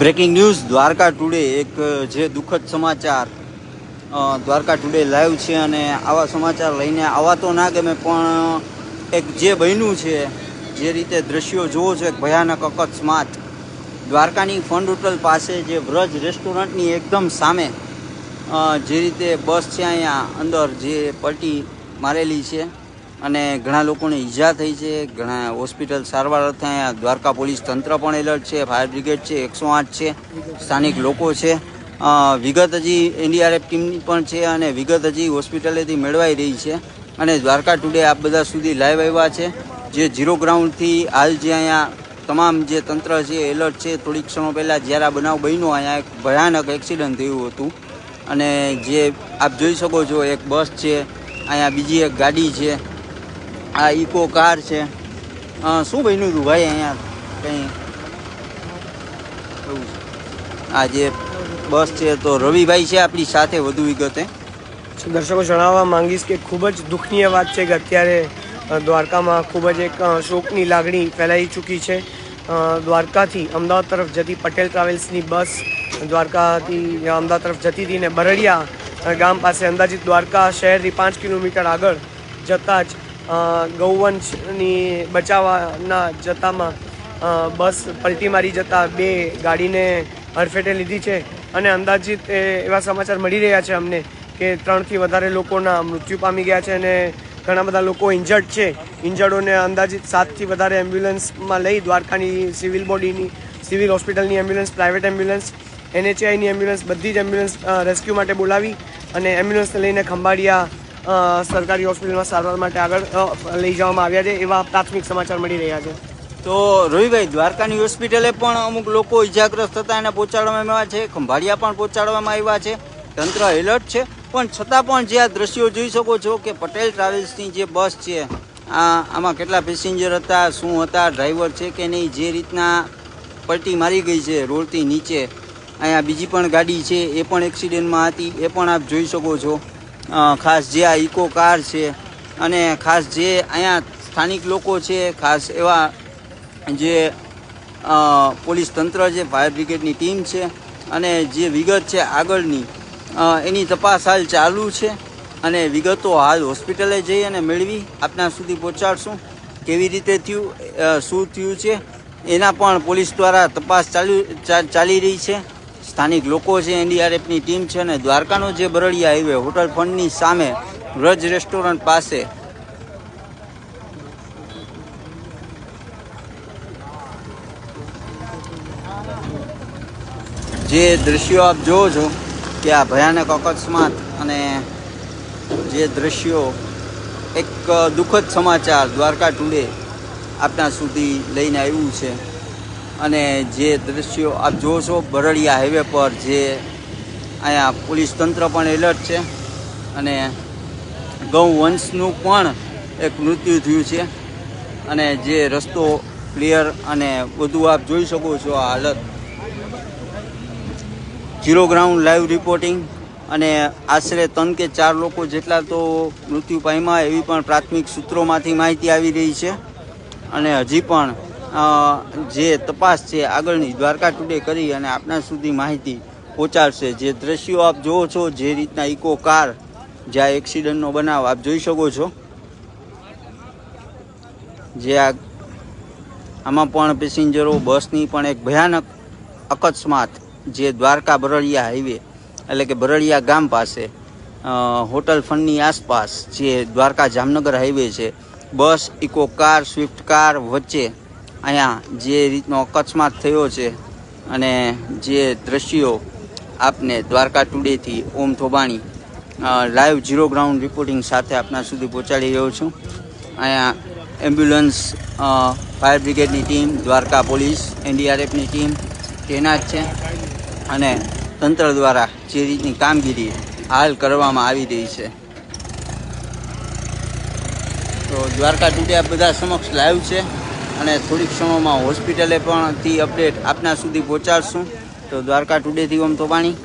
Breaking news Dwarka today એક જે દુઃખદ સમાચાર દ્વારકા ટુડે લાઈવ છે અને આવા સમાચાર લઈને આવા તો ના ગમે, પણ એક જે બન્યું છે, જે રીતે દ્રશ્યો જોવો છો, એક ભયાનક અકસ્માત. દ્વારકાની ફંડ હોટલ પાસે જે વ્રજ રેસ્ટોરન્ટની એકદમ સામે જે રીતે બસ છે અહીંયા અંદર જે પલટી મારેલી છે અને ઘણા લોકોને ઈજા થઈ છે. ઘણા હોસ્પિટલ સારવાર અર્થે દ્વારકા પોલીસ તંત્ર પણ એલર્ટ છે, ફાયર બ્રિગેડ છે, એકસો આઠ છે, સ્થાનિક લોકો છે. વિગત હજી એનડીઆરએફ ટીમની પણ છે અને વિગત હજી હોસ્પિટલેથી મેળવાઈ રહી છે. અને દ્વારકા ટુડે આપ બધા સુધી લાઈવ આવ્યા છે. જે ઝીરો ગ્રાઉન્ડથી હાલ જે અહીંયા તમામ જે તંત્ર છે એલર્ટ છે. થોડીક ક્ષણો પહેલાં જ્યારે આ બનાવ બન્યો, અહીંયા એક ભયાનક એક્સિડન્ટ થયું હતું. અને જે આપ જોઈ શકો છો, એક બસ છે, અહીંયા બીજી એક ગાડી છે. આ ઇકો કાર છે. શું બન્યું હતું ભાઈ અહીંયા? કંઈ? આ જે બસ છે તો રવિભાઈ છે આપણી સાથે વધુ વિગતે. દર્શકો, જણાવવા માંગીશ કે ખૂબ જ દુઃખનીય વાત છે કે અત્યારે દ્વારકામાં ખૂબ જ એક શોકની લાગણી ફેલાઈ ચૂકી છે. દ્વારકાથી અમદાવાદ તરફ જતી પટેલ ટ્રાવેલ્સની બસ દ્વારકાથી અમદાવાદ તરફ જતી હતી ને બરડિયા ગામ પાસે અંદાજિત દ્વારકા શહેરથી પાંચ કિલોમીટર આગળ જતાં જ ગૌવંશની બચાવવાના જતામાં બસ પલટી મારી જતા બે ગાડીને હરફેટે લીધી છે અને અંદાજિત એવા સમાચાર મળી રહ્યા છે અમને કે ત્રણથી વધારે લોકોના મૃત્યુ પામી ગયા છે અને ઘણા બધા લોકો ઇન્જર્ડ છે. ઇન્જર્ડોને અંદાજિત સાતથી વધારે એમ્બ્યુલન્સમાં લઈ દ્વારકાની સિવિલ બોડીની, સિવિલ હોસ્પિટલની એમ્બ્યુલન્સ, પ્રાઇવેટ એમ્બ્યુલન્સ એનએચઆઈની એમ્બ્યુલન્સ, બધી જ એમ્બ્યુલન્સ રેસ્ક્યુ માટે બોલાવી અને એમ્બ્યુલન્સને લઈને ખંભાળિયા સરકારી હોસ્પિટલમાં સારવાર માટે આગળ લઈ જવામાં આવ્યા છે એવા પ્રાથમિક સમાચાર મળી રહ્યા છે. તો રવિભાઈ, દ્વારકાની હોસ્પિટલે પણ અમુક લોકો ઇજાગ્રસ્ત થતા એને પહોંચાડવામાં આવ્યા છે, ખંભાળિયા પણ પહોંચાડવામાં આવ્યા છે, તંત્ર એલર્ટ છે, પણ છતાં પણ જે આ દ્રશ્યો જોઈ શકો છો કે પટેલ ટ્રાવેલ્સની જે બસ છે, આ, આમાં કેટલા પેસેન્જર હતા, શું હતા, ડ્રાઈવર છે કે નહીં, જે રીતના પલટી મારી ગઈ છે રોડથી નીચે, અહીંયા બીજી પણ ગાડી છે, એ પણ એક્સિડન્ટમાં હતી, એ પણ આપ જોઈ શકો છો. ખાસ જે આ ઇકો કાર છે અને ખાસ જે અહીંયા સ્થાનિક લોકો છે, ખાસ એવા જે પોલીસ તંત્ર છે, ફાયર બ્રિગેડની ટીમ છે અને જે વિગત છે આગળની એની તપાસ હાલ ચાલુ છે અને વિગતો હાલ હોસ્પિટલે જઈ અને મેળવી આપના સુધી પહોંચાડશું. કેવી રીતે થયું શું થયું છે, એના પણ પોલીસ દ્વારા તપાસ ચાલુ ચાલી રહી છે. સ્થાનિક લોકો છે એનડીઆરએફની ટીમ છે અને દ્વારકાનો જે બરડિયા હાઈવે હોટલ ફંડની સામે વ્રજ રેસ્ટોરન્ટ પાસે. જે દ્રશ્યો આપ જોવો છો કે આ ભયાનક અકસ્માત અને જે દ્રશ્યો એક દુઃખદ સમાચાર દ્વારકા ટુડે આપના સુધી લઈને આવ્યું છે. અને જે દ્રશ્યો આપ જોવો છો, બરડિયા હાઈવે પર જે અહીંયા પોલીસ તંત્ર પણ એલર્ટ છે અને ગૌ વંશનું પણ એક મૃત્યુ થયું છે. અને જે રસ્તો ક્લિયર અને બધું આપ જોઈ શકો છો આ હાલત. ઝીરો ગ્રાઉન્ડ લાઈવ રિપોર્ટિંગ અને આશરે ત્રણ કે ચાર લોકો જેટલા તો મૃત્યુ પામ્યા એવી પણ પ્રાથમિક સૂત્રોમાંથી માહિતી આવી રહી છે. અને હજી પણ જે તપાસ છે, આગળની દ્વારકા ટુડે કરી અને આપના સુધી માહિતી પહોંચાડશે. જે દ્રશ્યો આપ જોવો છો, જે રીતના ઇકો કાર જ્યાં એક્સિડન્ટનો બનાવ, આપ જોઈ શકો છો. જે આમાં પણ પેસેન્જરો બસની પણ એક ભયાનક અકસ્માત જે દ્વારકા બરડિયા હાઈવે એટલે કે બરડિયા ગામ પાસે હોટલ ફંડની આસપાસ જે દ્વારકા જામનગર હાઈવે છે, bus, Eeco car, Swift car વચ્ચે અહીંયા જે રીતનો અકસ્માત થયો છે અને જે દ્રશ્યો આપને Dwarka ટુડેથી Om Thobani live zero ground reporting સાથે આપના સુધી પહોંચાડી રહ્યો છું. અહીંયા એમ્બ્યુલન્સ ફાયર બ્રિગેડની ટીમ દ્વારકા પોલીસ એનડીઆરએફની ટીમ તૈનાત છે અને તંત્ર દ્વારા જે રીતની કામગીરી હાલ કરવામાં આવી રહી છે. તો દ્વારકા ટુડે આ બધા સમક્ષ લાઈવ છે. અને થોડીક ક્ષણોમાં હોસ્પિટલે પણ થી અપડેટ આપના સુધી પહોંચાડશું. તો દ્વારકા ટુડેથી ઓમ તોબાણી.